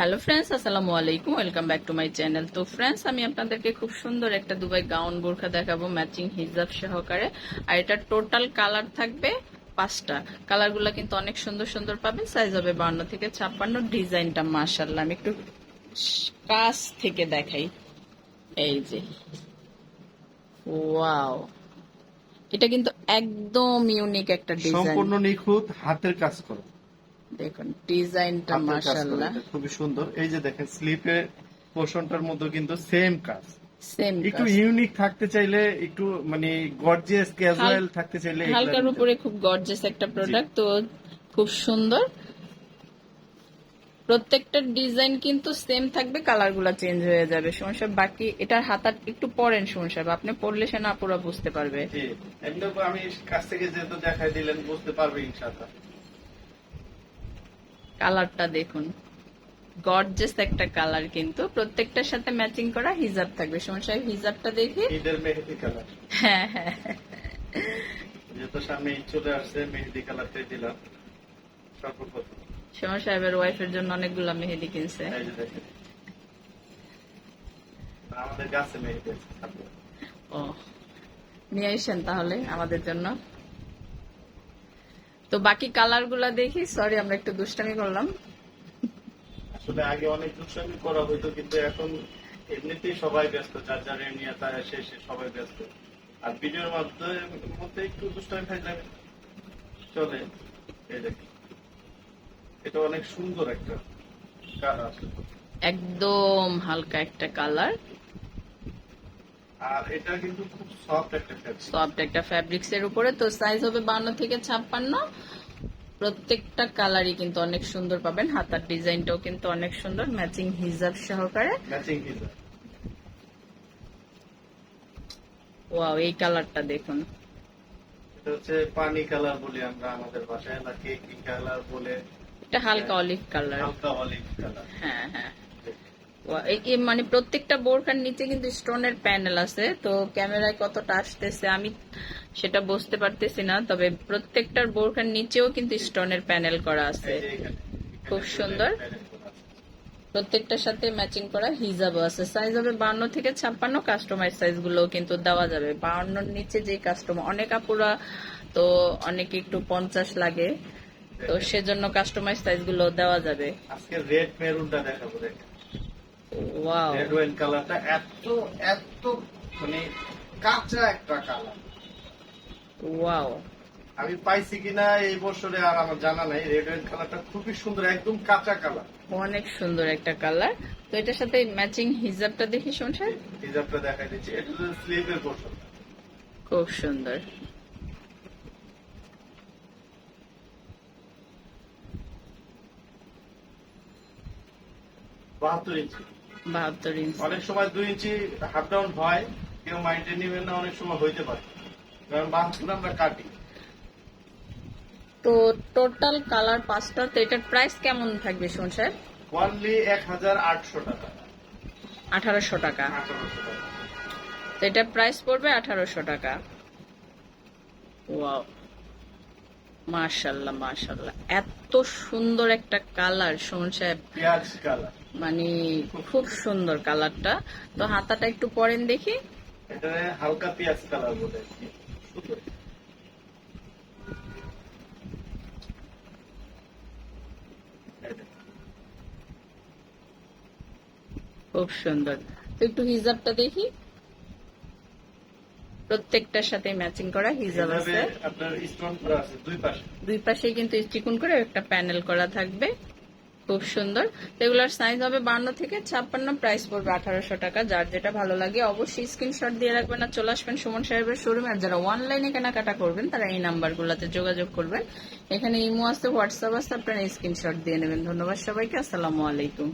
Hello friends আসসালামু আলাইকুম welcome back to my channel তো ফ্রেন্ডস আমি আপনাদেরকে খুব সুন্দর একটা দুবাই গাউন বোরখা দেখাবো ম্যাচিং হিজাব সহকারে। আর এটা টোটাল কালার থাকবে পাঁচটা। কালারগুলো কিন্তু অনেক সুন্দর সুন্দর পাবেন সাইজ হবে বান্ন থেকে ছাপ্পান্ন। ডিজাইনটা মার্শাল্লাহ আমি একটু কাছ থেকে দেখাই। এই যে। ওয়াও এটা কিন্তু একদম ইউনিক একটা ডিজাইন সম্পূর্ণ নিখুঁত, হাতের কাজ করা। দেখুন ডিজাইনটা এটা খুবই সুন্দর। এই যে দেখেন স্লিপের পোর্শনটার মধ্যে কিন্তু সেম কাজ। একটু ইউনিক থাকতে চাইলে একটু মানে গর্জিয়াস ক্যাজুয়াল থাকতে চাইলে হালকার উপরে খুব গর্জেস একটা প্রোডাক্ট তো খুব সুন্দর। প্রত্যেকটা ডিজাইন কিন্তু সেম থাকবে কালারগুলা চেঞ্জ হয়ে যাবে। সুমন সাহেব বাকি এটার হাতার একটু পরেন সুমন সাহেব। আপনি পড়লে সে না পুরো বুঝতে পারবে। আমি কাছ থেকে যেহেতু দেখাই দিলেন বুঝতে পারবে ইনশাআল্লাহ। কালারটা দেখুন। গর্জেস একটা কালার কিন্তু। প্রত্যেকটার সাথে ম্যাচিং করা হিজাব থাকবে। সুমন সাহেব হিজাবটা দেখি। ঈদের মেহেদি কালার। হ্যাঁ হ্যাঁ। যেহেতু সামনে ঈদ চলে আসছে মেহেদি কালারটাই দিলাম। সর্বপ্রথম। সুমন সাহেবের ওয়াইফের জন্য অনেকগুলা মেহেদি কিনছে। আমাদের গাছে মেহেদি ও। নিয়ে আসেন তাহলে আমাদের জন্য। তো বাকি কালারগুলা দেখি। সরি আমরা একটু দুষ্টামি করলাম। আসলে আগে অনেক দুষ্টামি করা হইতো কিন্তু এখন এমনিতেই সবাই ব্যস্ত যার যার নিয়ে তার সে সে সবাই ব্যস্ত। আর ভিডিওর মাধ্যমে মধ্যে একটু দুষ্টামি থাকলে চলে। এই দেখি এটা অনেক সুন্দর একটা কালার একদম হালকা একটা কালার আর এটা কিন্তু খুব সফট একটা ফ্যাব্রিক সফট একটা ফ্যাব্রিক্স এর উপরে তো সাইজ হবে বান্ন থেকে ছাপ্পান্ন। প্রত্যেকটা কালারই কিন্তু অনেক সুন্দর পাবেন। হাতার ডিজাইনটাও কিন্তু অনেক সুন্দর ম্যাচিং হিজাব সহকারে। ম্যাচিং ডিজাইন ওয়াও এই কালারটা দেখুন। এটা হচ্ছে পানি কালার বলি আমরা আমাদের ভাষায় না কেকি কালার বলে। এটা হালকা অলিভ কালার হালকা অলিভ কালার হ্যাঁ হ্যাঁ। মানে প্রত্যেকটা বোরখার নিচে কিন্তু স্টোনের প্যানেল আছে তো ক্যামেরায় কতটা আসতেছে আমি সেটা বুঝতে পারতেছি না তবে প্রত্যেকটার বোরখার নিচেও কিন্তু স্টোনের প্যানেল করা আছে। খুব সুন্দর। প্রত্যেকটার সাথে ম্যাচিং করা হিজাবও আছে। সাইজ হবে বান্ন থেকে ছাপ্পান্ন কাস্টমাইজ সাইজগুলো কিন্তু দেওয়া যাবে। বাউন্নর নিচে যে কাস্টমার অনেক আপুরা তো অনেকে একটু পঞ্চাশ লাগে তো সেজন্য কাস্টমাইজ সাইজগুলো দেওয়া যাবে। আজকে রেড মেরুনটা দেখাবো ওয়াও রেড ওয়াইন কালারটা এত এত মানে কাঁচা একটা কালার ওয়াও আমি পাইছি কিনা এই বছরে আর আমার জানা নাই। রেড ওয়াইন কালারটা খুবই সুন্দর একদম কাঁচা কালার অনেক সুন্দর একটা কালার তো এটার সাথে ম্যাচিং হিজাবটা দেখি শুনছেন? হিজাবটা দেখাই দিচ্ছি। এটা স্লিভের পোর্শন খুব সুন্দর। বাহাত্তর ইঞ্চি। বাহাত্তর ইঞ্চ অনেক সময় দুই ইঞ্চি হাফ ডাউন হয় কেউ মাইন্ডে নেবেন না অনেক সময় হইতে পারে। কারণ বাহাত্তর আমরা কাটি। তো টোটাল কালার পাঁচটা তো এটার প্রাইস কেমন থাকবে শুন স্যার? ওয়ানলি এক হাজার আটশো টাকা। আঠারোশো টাকা। তো এটার প্রাইস পড়বে আঠারোশো টাকা। ওয়াও মার্শাল্লাহ মার্শাল্লাহ এত সুন্দর একটা কালার সুমন সাহেব পেঁয়াজ কালার মানে খুব সুন্দর কালারটা। তো হাতাটা একটু পরেন দেখি। হালকা পেঁয়াজ কালার বলে খুব সুন্দর। তো একটু হিজাবটা দেখি। প্রত্যেকটার সাথে ম্যাচিং করা হিজাব আছে। আপনার স্টোন করা আছে দুই পাশে। দুই পাশে কিন্তু চিকুন করে একটা প্যানেল করা থাকবে। খুব সুন্দর। এগুলোর সাইজ হবে বান্ন থেকে ছাপ্পান্ন প্রাইস পড়বে আঠারোশো টাকা। যার যেটা ভালো লাগে অবশ্যই স্ক্রিনশট দিয়ে রাখবেন। আর চলে আসবেন সুমন সাহেবের শোরুমে আর যারা অনলাইনে কেনাকাটা করবেন, তারা এই নাম্বারগুলোতে যোগাযোগ করবেন। এখানে ইমো আসতে হোয়াটসঅ্যাপ আসতে আপনারা স্ক্রিনশট দিয়ে নেবেন। ধন্যবাদ সবাইকে। আসসালামু আলাইকুম।